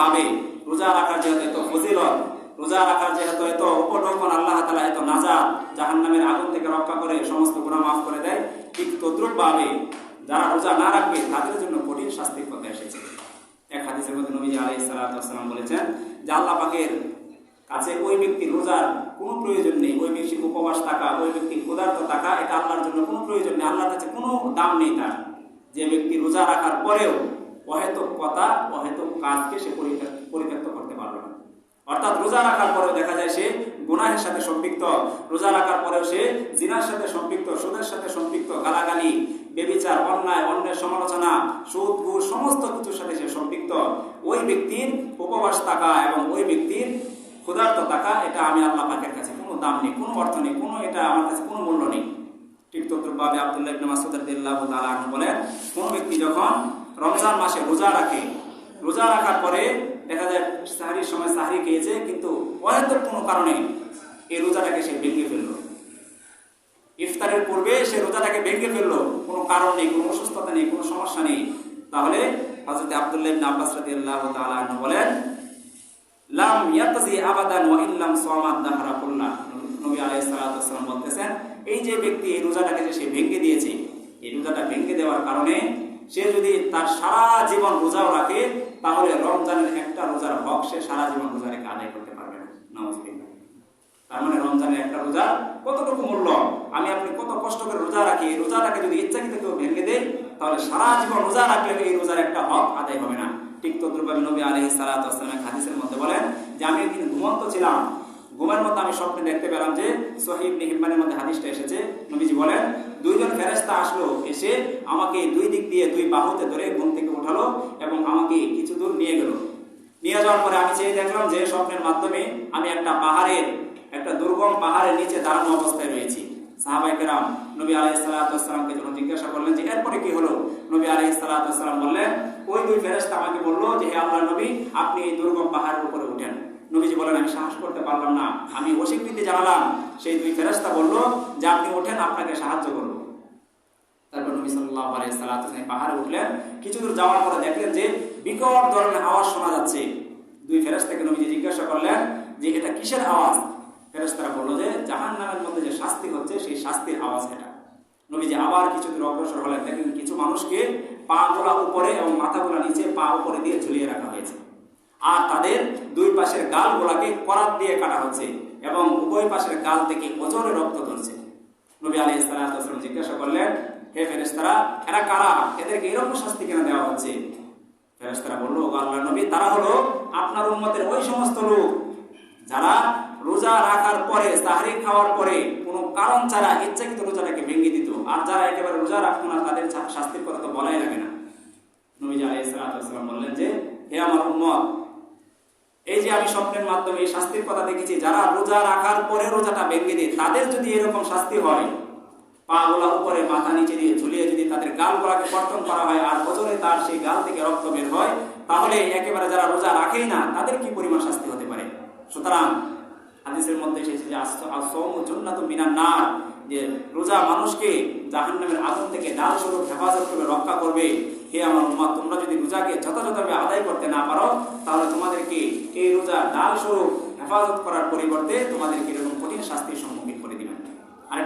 ভাবে রোজা রাখার যেহেতু এত ফজিলত, রোজা রাখার যেহেতু এত উপঢৌকন, আল্লাহ তালা এত নাজাত, জাহান্নামের আগুন থেকে রক্ষা করে সমস্ত গুণা মাফ করে দেয়, ঠিক তদ্রুপ ভাবে যারা রোজা না রাখবে, তাদের জন্য কঠিন শাস্তির কথা এসেছে। এক হাদিসের মধ্যে নবী আলাইহিস সালাম বলেছেন, যে আল্লাহ পাকের কাছে ওই ব্যক্তির রোজার কোনো প্রয়োজন নেই, ওই ব্যক্তির উপবাস থাকা, ওই ব্যক্তির ক্ষুধার্ত থাকা, এটা আল্লাহর জন্য কোনো প্রয়োজন নেই, আল্লাহর কাছে কোনো দাম নেই তার। যে ব্যক্তি রোজা রাখার পরেও কথা অহেতুক কাজকে সে পরিত্যক্ত করতে পারবে না। অর্থাৎ রোজা রাখার পরেও দেখা যায় সে গুনাহের সাথে সম্পৃক্ত। রোজা রাখার পরেও সে জিনার সাথে সম্পৃক্ত, সুদের সাথে সম্পৃক্ত, গালাগালি, বেবিচার, অন্যায়, অন্যের সমালোচনা, সুদ, ঘুষ, সমস্ত কিছুর সাথে সে সম্পৃক্ত। ওই ব্যক্তির উপবাস থাকা এবং ওই ব্যক্তির ক্ষুধার্ত থাকা, এটা আমি আল্লাহ পাকের কাছে কোনো দাম নেই, কোনো অর্থ নেই, কোনো এটা আমার কাছে কোনো মূল্য নেই। ঠিক তদ্রুপভাবে আব্দুল্লাহ ইবনে মাসউদ রাদিয়াল্লাহু তাআলা বলেন, কোন ব্যক্তি যখন রমজান মাসে রোজা রাখে রোজা রাখার পরে দেখা যায় সাহারির সময় সাহারি খেয়েছে, কিন্তু অহেতুক কোনো কারণে এই রোজাটাকে সে ভেঙে ফেলল। ইফতারের পূর্বে সে রোজাটাকে ভেঙে ফেলল। কোনো কারণ নেই, কোনো অসুস্থতা নেই, কোনো সমস্যা নেই। তাহলে হযরত আব্দুল্লাহ ইবনে আব্বাস রাদিয়াল্লাহু তাআলা আনহু বলেন, লাম ইয়াকজি আবাদান ওয়া ইল্লাম সামাদ দাহরা কুল্লাহ নবী আলাইহিস সালাতু ওয়াসসালাম বলতেছেন, এই যে ব্যক্তি এই রোজাটাকে যে সে ভেঙে দিয়েছে, এই রোজাটা ভেঙে দেওয়ার কারণে সে যদি তার সারা জীবন রোজাও রাখে, তাহলে রমজানের একটা রোজার হক সে সারা জীবন রোজা রেখে আদায় করতে পারবে তার মানে রমজানের একটা রোজা কতটুকু মূল্য? আমি আপনি কত কষ্ট করে রোজা রাখি এই রোজাটাকে যদি ইচ্ছাকৃত কেউ ভেঙে দেয়, তাহলে সারা জীবন রোজা রাখলে এই রোজার একটা হক আদায় হবে না। ঠিক তদ্রুপভাবে নবী আলহি সালাতামের হাদিসের মধ্যে বলেন যে, আমি একদিন ঘুমন্ত ছিলাম ঘুমের মধ্যে আমি স্বপ্নে দেখতে পেলাম যে সহিব নিহিম্মানের মধ্যে হাদিসটা এসেছে। নবীজি বলেন, দুইজন ফেরেস্তা আসলো, এসে আমাকে দুই দিক দিয়ে দুই বাহুতে ধরে ঘুম থেকে উঠালো এবং আমাকে কিছু দূর নিয়ে গেল। নিয়ে যাওয়ার পরে আমি চেয়ে দেখলাম যে স্বপ্নের মাধ্যমে আমি একটা পাহাড়ের, একটা দুর্গম পাহাড়ের নিচে দাঁড়ানো অবস্থায় রয়েছি। সাহাবাই কেরাম নবী আলাই সালাতামকে যখন জিজ্ঞাসা করলেন যে, এরপরে কি হলো? নবী আলাই সালাতাম বললেন, ওই দুই ফেরেস্তা আমাকে বলল যে, হে আল্লাহ নবী, আপনি এই দুর্গম পাহাড়ের উপরে উঠেন। নবীজি বলেন, আমি সাহস করতে পারলাম না। আমি অস্বীকৃতি জানালাম। সেই দুই ফেরেস্তা বলল, যে আপনি ওঠেন, আপনাকে সাহায্য করব। তারপর নবী সাল্লাহ পাহাড়ে উঠলেন। কিছু দূর যাওয়ার পরে দেখলেন যে বিকট ধরনের আওয়াজ শোনা যাচ্ছে। দুই ফেরেস্তাকে নবীজি জিজ্ঞাসা করলেন যে, এটা কিসের আওয়াজ? ফেরেস্তারা বলল যে জাহান নামের মধ্যে যে শাস্তি হচ্ছে, সেই শাস্তির আওয়াজ এটা। নবীজি আবার কিছু দূর অগ্রসর হলেন। দেখেন কিছু মানুষকে পা গোলা উপরে এবং মাথা গোলা নিচে পা উপরে দিয়ে ঝুলিয়ে রাখা হয়েছে। আর তাদের দুই পাশের গাল গোলাকে করাত দিয়ে কাটা হচ্ছে এবং উভয় পাশের গাল থেকে ওজনে রক্ত ধরছে। নবী আলী ইসলাম জিজ্ঞাসা করলেন, হে ফেরেস্তারা এরা কারা? এদেরকে এরকম শাস্তি কেন দেওয়া হচ্ছে? ফেরেস্তারা বলল আল্লাহ নবী, তারা হলো আপনার উন্মতের ওই সমস্ত লোক। যারা রোজা রাখার পরে, সাহারি খাওয়ার পরে, কোনো কারণ ছাড়া ইচ্ছাকৃত রোজাটাকে ভেঙে দিত। আর যারা একেবারে রোজা রাখতো না, তাদের শাস্তির কথা তো বলাই লাগে না। নবী আলাই সালাম বললেন যে, হে আমার উম্মত এই যে আমি স্বপ্নের মাধ্যমে এই শাস্তির কথা দেখেছি, যারা রোজা রাখার পরে রোজাটা ভেঙে দিয়ে, তাদের যদি এরকম শাস্তি হয়, পা গোলা উপরে, মাথা নিচে দিয়ে ঝুলিয়ে যদি তাদের গাল গোলাকে কর্তন করা হয় আর বছরে তার সেই গাল থেকে রক্ত বের হয়, তাহলে একেবারে যারা রোজা রাখেই না, তাদের কি পরিমাণ শাস্তি হতে পারে? সুতরাং হাদিসের মধ্যে এসেছে যে নার, যে রোজা মানুষকে জাহান্নামের আগুন থেকে ডাল স্বরূপ হেফাজত করবে রক্ষা করবে। হে আমার উম্মা তোমরা যদি রোজাকে যথাযথভাবে আদায় করতে না পারো, তাহলে তোমাদেরকে এই রোজা ডাল স্বরূপ হেফাজত করার পরিবর্তে তোমাদেরকে এরকম কঠিন শাস্তির সম্মুখীন